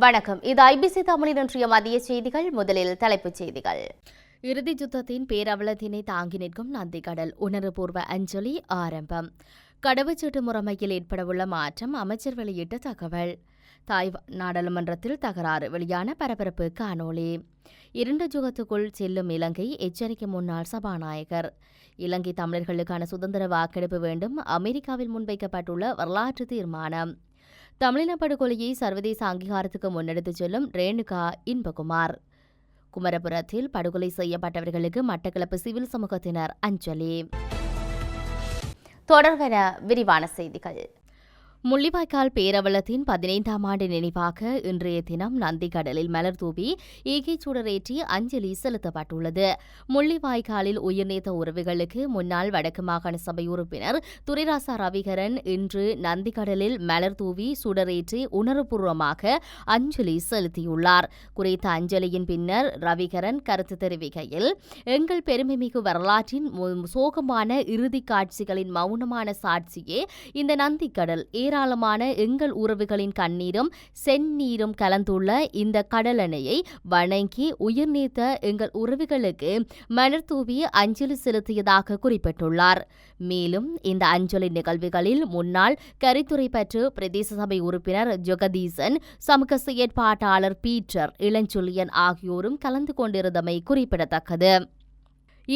வணக்கம். இது ஐபிசி தமிழின் இன்றைய மதிய செய்திகள். முதலில் தலைப்புச் செய்திகள். இறுதி யுத்தத்தின் பேரவலத்தினை தாங்கி நிற்கும் நந்திக்கடல் உணர்வுபூர்வ அஞ்சலி ஆரம்பம். கடவுச்சீட்டு முறைமையில் ஏற்படவுள்ள மாற்றம் அமைச்சர் வெளியிட்ட தகவல். தாய்வான் நாடாளுமன்றத்தில் தகராறு வெளியான பரபரப்பு காணொளி. இரண்டு யுகத்துக்குள் செல்லும் இலங்கை எச்சரிக்கை முன்னாள் சபாநாயகர். இலங்கை தமிழர்களுக்கான சுதந்திர வாக்கெடுப்பு வேண்டும். அமெரிக்காவில் முன்வைக்கப்பட்டுள்ள வரலாற்று தீர்மானம். தமிழின படுகொலையை சர்வதேச அங்கீகாரத்துக்கு முன்னெடுத்துச் செல்லும் ரேணுகா இன்பகுமார். குமரபுரத்தில் படுகொலை செய்யப்பட்டவர்களுக்கு மட்டக்களப்பு சிவில் சமூகத்தினர் அஞ்சலி. தொடர்கிற விரிவான செய்திகள். முள்ளிவாய்க்கால் பேரவலத்தின் பதினைந்தாம் ஆண்டு நினைவாக இன்றைய தினம் நந்திக்கடலில் மலர் தூவி ஈகை சுடரேற்றி அஞ்சலி செலுத்தப்பட்டுள்ளது. முள்ளிவாய்க்காலில் உயிர்நீத்த உறவுகளுக்கு முன்னாள் வடக்கு மாகாண சபை உறுப்பினர் துரைராசா ரவிகரன் இன்று நந்திக்கடலில் மலர் தூவி சுடரேற்றி உணர்வுபூர்வமாக அஞ்சலி செலுத்தியுள்ளார். குறித்த அஞ்சலியின் பின்னர் ரவிகரன் கருத்து தெரிவிக்கையில் எங்கள் பெருமைமிகு வரலாற்றின் சோகமான இறுதி காட்சிகளின் மௌனமான சாட்சியே இந்த நந்திக்கடல். ஏ ஏராளமான எங்கள் உறவுகளின் கண்ணீரும் செந்நீரும் கலந்துள்ள இந்த கடலணையை வணங்கி உயிர் நீத்த எங்கள் உறவுகளுக்கு மலர் தூவி அஞ்சலி செலுத்தியதாக குறிப்பிட்டுள்ளார். மேலும் இந்த அஞ்சலி நிகழ்வுகளில் முன்னாள் கரித்துறை பற்று பிரதேச சபை உறுப்பினர் ஜெகதீசன் சமூக செயற்பாட்டாளர் பீட்டர் இளஞ்சொல்லியன் ஆகியோரும் கலந்து கொண்டிருந்தமை குறிப்பிடத்தக்கது.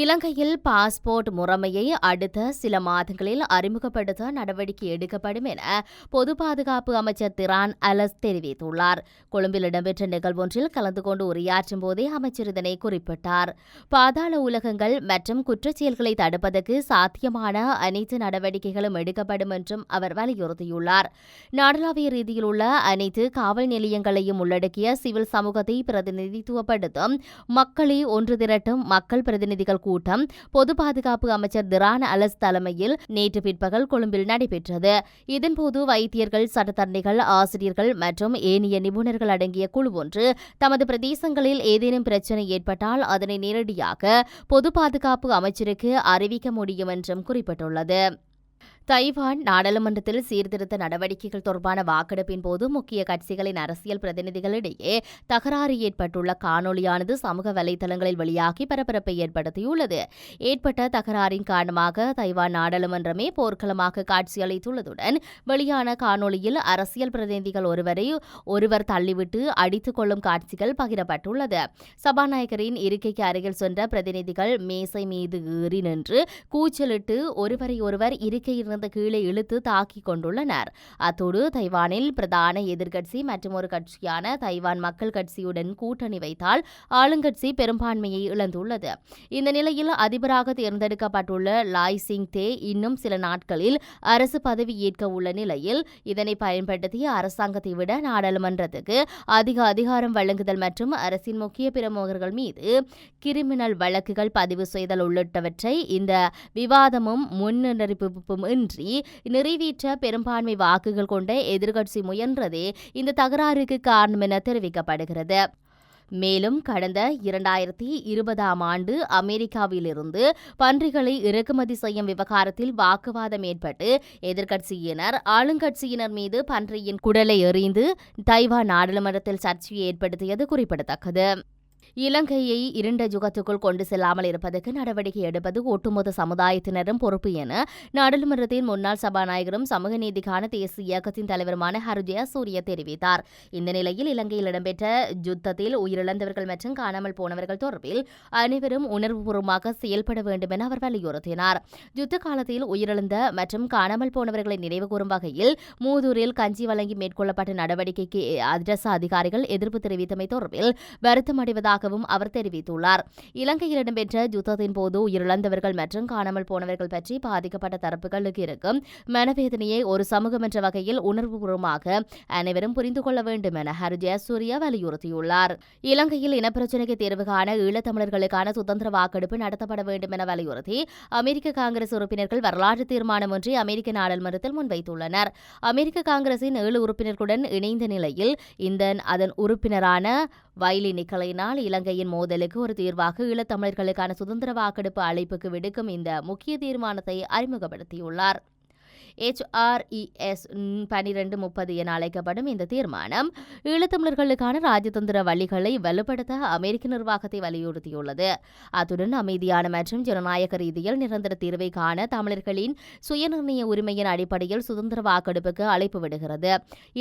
இலங்கையில் பாஸ்போர்ட் முறைமையை அடுத்த சில மாதங்களில் அறிமுகப்படுத்த நடவடிக்கை எடுக்கப்படும் என பொது பாதுகாப்பு அமைச்சர் திரான் அலஸ் தெரிவித்துள்ளார். கொழும்பில் இடம்பெற்ற நிகழ்வொன்றில் கலந்து கொண்டு உரையாற்றும் போதே அமைச்சர் இதனை குறிப்பிட்டார். பாதாள உலகங்கள் மற்றும் குற்றச்செயல்களை தடுப்பதற்கு சாத்தியமான அனைத்து நடவடிக்கைகளும் எடுக்கப்படும் என்றும் அவர் வலியுறுத்தியுள்ளார். நாடளாவிய ரீதியில் உள்ள அனைத்து காவல் நிலையங்களையும் உள்ளடக்கிய சிவில் சமூகத்தை பிரதிநிதித்துவப்படுத்தும் மக்களை ஒன்று திரட்டும் மக்கள் பிரதிநிதிகள் கூட்டம் பொது பாதுகாப்பு அமைச்சர் திரான அலஸ் தலைமையில் நேற்று பிற்பகல் கொழும்பில் நடைபெற்றது. இதன்போது வைத்தியர்கள் சட்டத்தரணிகள் ஆசிரியர்கள் மற்றும் ஏனைய நிபுணர்கள் அடங்கிய குழு ஒன்று தமது பிரதேசங்களில் ஏதேனும் பிரச்சினை ஏற்பட்டால் அதனை நேரடியாக பொது பாதுகாப்பு அமைச்சருக்கு அறிவிக்க முடியும் என்றும் குறிப்பிட்டுள்ளது. தைவான் நாடாளுமன்றத்தில் சீர்திருத்த நடவடிக்கைகள் தொடர்பான வாக்கெடுப்பின் போது முக்கிய கட்சிகளின் அரசியல் பிரதிநிதிகளிடையே தகராறு ஏற்பட்டுள்ள காணொலியானது சமூக வலைதளங்களில் வெளியாகி பரபரப்பை ஏற்படுத்தியுள்ளது. ஏற்பட்ட தகராறின் காரணமாக தைவான் நாடாளுமன்றமே போர்க்களமாக காட்சியளித்துள்ளதுடன் வெளியான காணொலியில் அரசியல் பிரதிநிதிகள் ஒருவரை ஒருவர் தள்ளிவிட்டு அடித்துக் கொள்ளும் காட்சிகள் பகிரப்பட்டுள்ளது. சபாநாயகரின் இருக்கைக்கு அருகில் சென்ற பிரதிநிதிகள் மேசை மீது ஏறி நின்று கூச்சலிட்டு ஒருவரை ஒருவர் இருக்கையில் இருந்து கீழே இழுத்து தாக்கிக் கொண்டுள்ளனர். அத்தோடு தைவானில் பிரதான எதிர்க்கட்சி மற்றும் ஒரு கட்சியான தைவான் மக்கள் கட்சியுடன் கூட்டணி வைத்தால் ஆளுங்கட்சி பெரும்பான்மையை இழந்துள்ளது. இந்த நிலையில் அதிபராக தேர்ந்தெடுக்கப்பட்டுள்ள லாய் சிங் தே இன்னும் சில நாட்களில் அரசு பதவி ஏற்க உள்ள நிலையில் இதனை பயன்படுத்தி அரசாங்கத்தை விட நாடாளுமன்றத்துக்கு அதிக அதிகாரம் வழங்குதல் மற்றும் அரசின் முக்கிய பிரமுகர்கள் மீது கிரிமினல் வழக்குகள் பதிவு செய்தல் உள்ளிட்டவற்றை இந்த விவாதமும் முன்னறிவிப்பும் இன்றி நிறைவேற்ற பெரும்பான்மை வாக்குகள் கொண்ட எதிர்க்கட்சி முயன்றதே இந்த தகராறுக்கு காரணம் என தெரிவிக்கப்படுகிறது. மேலும் கடந்த இரண்டாயிரத்தி இருபதாம் ஆண்டு அமெரிக்காவிலிருந்து பன்றிகளை இறக்குமதி செய்யும் விவகாரத்தில் வாக்குவாதம் ஏற்பட்டு எதிர்க்கட்சியினர் ஆளுங்கட்சியினர் மீது பன்றியின் குடலை எறிந்து தைவான் நாடாளுமன்றத்தில் சர்ச்சையை ஏற்படுத்தியது குறிப்பிடத்தக்கது. இலங்கையை இருண்ட யுகத்துக்குள் கொண்டு செல்லாமல் இருப்பதற்கு நடவடிக்கை எடுப்பது ஒட்டுமொத்த சமுதாயத்தினரும் பொறுப்பு என நாடாளுமன்றத்தின் முன்னாள் சபாநாயகரும் சமூக நீதிக்கான தேசிய இயக்கத்தின் தலைவருமான ஹர்ஜயா சூரிய தெரிவித்தார். இந்த நிலையில் இலங்கையில் இடம்பெற்ற யுத்தத்தில் உயிரிழந்தவர்கள் மற்றும் காணாமல் போனவர்கள் தொடர்பில் அனைவரும் உணர்வுபூர்வமாக செயல்பட வேண்டும் என அவர் வலியுறுத்தினார். யுத்த காலத்தில் உயிரிழந்த மற்றும் காணாமல் போனவர்களை நினைவுகூரும் வகையில் மூதூரில் கஞ்சி வழங்கி மேற்கொள்ளப்பட்ட நடவடிக்கைக்கு அரசு அதிகாரிகள் எதிர்ப்பு தெரிவித்தமை தொடர்பில் வருத்தம் உள்ளதாகவும் அவர் தெரிவித்துள்ளார். இலங்கையில் இடம்பெற்ற யுத்தத்தின் போது உயிரிழந்தவர்கள் மற்றும் காணாமல் போனவர்கள் பற்றி பாதிக்கப்பட்ட தரப்புகளுக்கு இருக்கும் மனவேதனையை ஒரு சமூகம் என்ற வகையில் உணர்வுபூர்வமாக அனைவரும் புரிந்து கொள்ள வேண்டும் என ஹரி ஜெயசூர்யா வலியுறுத்தியுள்ளார். இலங்கையில் இனப்பிரச்சினைக்கு தீர்வு காண ஈழத்தமிழர்களுக்கான சுதந்திர வாக்கெடுப்பு நடத்தப்பட வேண்டும் என வலியுறுத்தி அமெரிக்க காங்கிரஸ் உறுப்பினர்கள் வரலாற்று தீர்மானம் ஒன்றை அமெரிக்க நாடாளுமன்றத்தில் முன்வைத்துள்ளனர். அமெரிக்க காங்கிரசின் ஏழு உறுப்பினர்களுடன் இணைந்த நிலையில் இந்த அதன் உறுப்பினரான வைலி நிக்கலையினால் இலங்கையின் மோதலுக்கு ஒரு தீர்வாக ஈழத்தமிழர்களுக்கான சுதந்திர வாக்கெடுப்பு அழைப்புக்கு விடுக்கும் இந்த முக்கிய தீர்மானத்தை அறிமுகப்படுத்தியுள்ளார். ஹெச்ஆர்இஎஸ் பனிரெண்டு முப்பது என அழைக்கப்படும் இந்த தீர்மானம் ஈழத்தமிழர்களுக்கான ராஜதந்திர வழிகளை வலுப்படுத்த அமெரிக்க நிர்வாகத்தை வலியுறுத்தியுள்ளது. அத்துடன் அமைதியான மற்றும் ஜனநாயக ரீதியில் நிரந்தர தீர்வை காண தமிழர்களின் சுயநிர்ணய உரிமையின் அடிப்படையில் சுதந்திர வாக்கெடுப்புக்கு அழைப்பு விடுகிறது.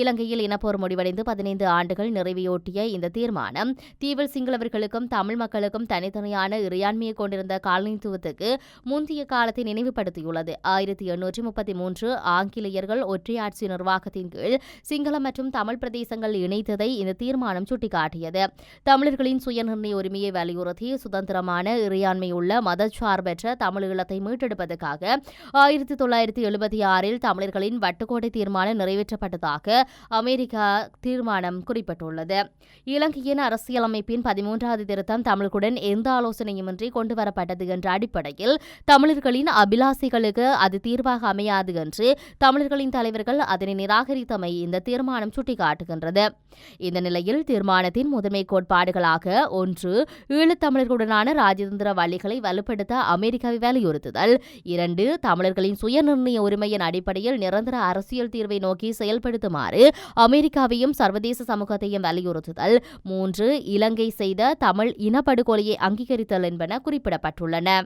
இலங்கையில் இனப்போர் முடிவடைந்து பதினைந்து ஆண்டுகள் நிறைவையொட்டிய இந்த தீர்மானம் தீவில் சிங்களவர்களுக்கும் தமிழ் மக்களுக்கும் தனித்தனியான இறையாண்மையை கொண்டிருந்த காலனித்துவத்துக்கு முந்தைய காலத்தை நினைவுபடுத்தியுள்ளது. ஆயிரத்தி எண்ணூற்றி முப்பத்தி மூன்று ஆங்கிலேயர்கள் ஒற்றையாட்சி நிர்வாகத்தின் கீழ் சிங்கள மற்றும் தமிழ் பிரதேசங்கள் இணைத்ததை இந்த தீர்மானம் சுட்டிக்காட்டியது. தமிழர்களின் சுயநிர்ணய உரிமையை வலியுறுத்தி சுதந்திரமான இறையாண்மையுள்ள மதச்சார்பற்ற தமிழீழத்தை மீட்டெடுப்பதற்காக ஆயிரத்தி தொள்ளாயிரத்தி எழுபத்தி ஆறில் தமிழர்களின் வட்டுக்கோட்டை தீர்மானம் நிறைவேற்றப்பட்டதாக அமெரிக்கா தீர்மானம் குறிப்பிட்டுள்ளது. இலங்கையின் அரசியலமைப்பின் பதிமூன்றாவது திருத்தம் தமிழுடன் எந்த ஆலோசனையுமின்றி கொண்டுவரப்பட்டது என்ற அடிப்படையில் தமிழர்களின் அபிலாசைகளுக்கு அது தீர்வாக அமையாது என்று தமிழர்களின் தலைவர்கள் அதனை நிராகரித்தமை இந்த தீர்மானம் சுட்டிக்காட்டுகின்றது. இந்த நிலையில் தீர்மானத்தின் முதன்மை கோட்பாடுகளாக ஒன்று ஈழத்தமிழர்களுடனான ராஜதந்திர வழிகளை வலுப்படுத்த அமெரிக்காவை வலியுறுத்துதல். இரண்டு தமிழர்களின் சுயநிர்ணய உரிமையின் அடிப்படையில் நிரந்தர அரசியல் தீர்வை நோக்கி செயல்படுத்துமாறு அமெரிக்காவையும் சர்வதேச சமூகத்தையும் வலியுறுத்துதல். மூன்று இலங்கை செய்த தமிழ் இனப்படுகொலையை அங்கீகரித்தல் என்பன குறிப்பிடப்பட்டுள்ளன.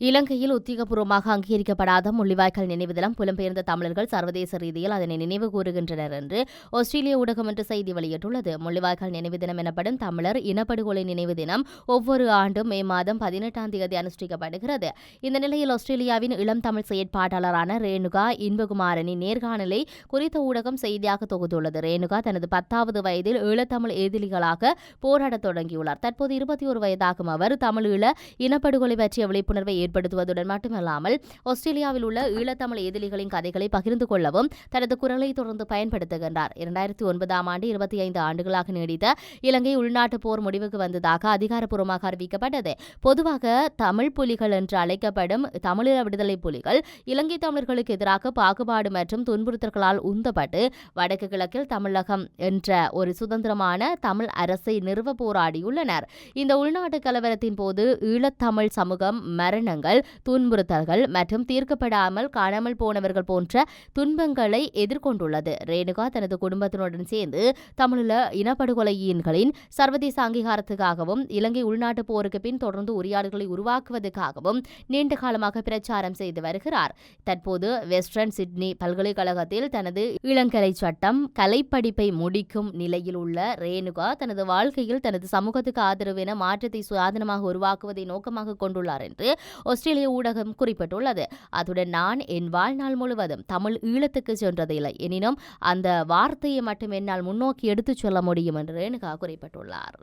இலங்கையில் உத்தியோகபூர்வமாக அங்கீகரிக்கப்படாத முள்ளிவாய்க்கால் நினைவு தினம் புலம்பெயர்ந்த தமிழர்கள் சர்வதேச ரீதியில் அதனை நினைவு கூறுகின்றனர் என்று ஆஸ்திரேலிய ஊடகம் என்று செய்தி வெளியிட்டுள்ளது. முள்ளிவாய்க்கால் நினைவு தினம் எனப்படும் தமிழர் இனப்படுகொலை நினைவு தினம் ஒவ்வொரு ஆண்டும் மே மாதம் பதினெட்டாம் தேதி அனுஷ்டிக்கப்படுகிறது. இந்த நிலையில் ஆஸ்திரேலியாவின் இளம் தமிழ் செயற்பாட்டாளரான ரேணுகா இன்பகுமாரனின் நேர்காணலை குறித்த ஊடகம் செய்தியாக தொகுத்துள்ளது. ரேணுகா தனது பத்தாவது வயதில் ஈழத்தமிழ் எதிரிகளாக போராடத் தொடங்கியுள்ளார். தற்போது இருபத்தி ஒரு வயதாகும் அவர் தமிழீழ இனப்படுகொலை பற்றிய விழிப்புணர்வை ஏற்படுத்துவதுடன் மட்டுமல்லாமல் ஆஸ்திரேலியாவில் உள்ள ஈழத்தமிழ் எதிரிகளின் கதைகளை பகிர்ந்து கொள்ளவும் தனது குரலை தொடர்ந்து பயன்படுத்துகின்றார். இரண்டாயிரத்தி ஒன்பதாம் ஆண்டு இருபத்தி ஐந்து ஆண்டுகளாக நீடித்த இலங்கை உள்நாட்டு போர் முடிவுக்கு வந்ததாக அதிகாரப்பூர்வமாக அறிவிக்கப்பட்டது. பொதுவாக தமிழ் புலிகள் என்று அழைக்கப்படும் தமிழீழ விடுதலை புலிகள் இலங்கை தமிழர்களுக்கு எதிராக பாகுபாடு மற்றும் துன்புறுத்தல்களால் உந்தப்பட்டு வடக்கு கிழக்கில் தமிழகம் என்ற ஒரு சுதந்திரமான தமிழ் அரசை நிறுவ போராடியுள்ளனர். இந்த உள்நாட்டு கலவரத்தின் போது ஈழத்தமிழ் சமூகம் மரண மரணங்கள் துன்புறுத்தல்கள் மற்றும் தீர்க்கப்படாமல் காணாமல் போனவர்கள் போன்ற துன்பங்களை எதிர்கொண்டுள்ளது. ரேணுகா தனது குடும்பத்தினுடன் சேர்ந்து தமிழீழ இனப்படுகொலையின்களின் சர்வதேச அங்கீகாரத்துக்காகவும் இலங்கை உள்நாட்டு போருக்கு பின் தொடர்ந்து உரையாடல்களை உருவாக்குவதற்காகவும் நீண்ட காலமாக பிரச்சாரம் செய்து வருகிறார். தற்போது வெஸ்டர்ன் சிட்னி பல்கலைக்கழகத்தில் தனது இளங்கலை சட்டம் கலைப்படிப்பை முடிக்கும் நிலையில் உள்ள ரேணுகா தனது வாழ்க்கையில் தனது சமூகத்துக்கு ஆதரவு என மாற்றத்தை சுயாதீனமாக உருவாக்குவதை நோக்கமாக கொண்டுள்ளார் என்று ஆஸ்திரேலிய ஊடகம் குறிப்பிட்டுள்ளது. அத்துடன் நான் என் வாழ்நாள் முழுவதும் தமிழ் ஈழத்துக்கு சென்றதில்லை. எனினும் அந்த வார்த்தையை மட்டும் என்னால் முன்னோக்கி எடுத்துச் சொல்ல முடியும் என்று ரேணுகா குறிப்பிட்டுள்ளார்.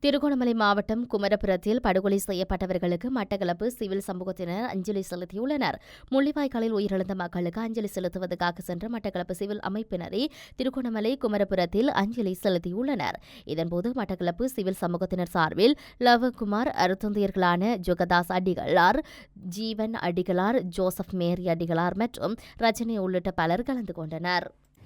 திருகோணமலை மாவட்டம் குமரபுரத்தில் படுகொலை செய்யப்பட்டவர்களுக்கு மட்டக்களப்பு சிவில் சமூகத்தினர் அஞ்சலி செலுத்தியுள்ளனர். முள்ளிவாய்க்காலில் உயிரிழந்த மக்களுக்கு அஞ்சலி செலுத்துவதற்காக சென்ற மட்டக்களப்பு சிவில் அமைப்பினரை திருகோணமலை குமரபுரத்தில் அஞ்சலி செலுத்தியுள்ளனர். இதன்போது மட்டக்களப்பு சிவில் சமூகத்தினர் சார்பில் லவகுமார் அருத்தந்தையர்களான ஜுகதாஸ் அடிகளார் ஜீவன் அடிகளார் ஜோசப் மேரி அடிகளார் மற்றும் ரஜினி உள்ளிட்ட பலர் கலந்து கொண்டனர்.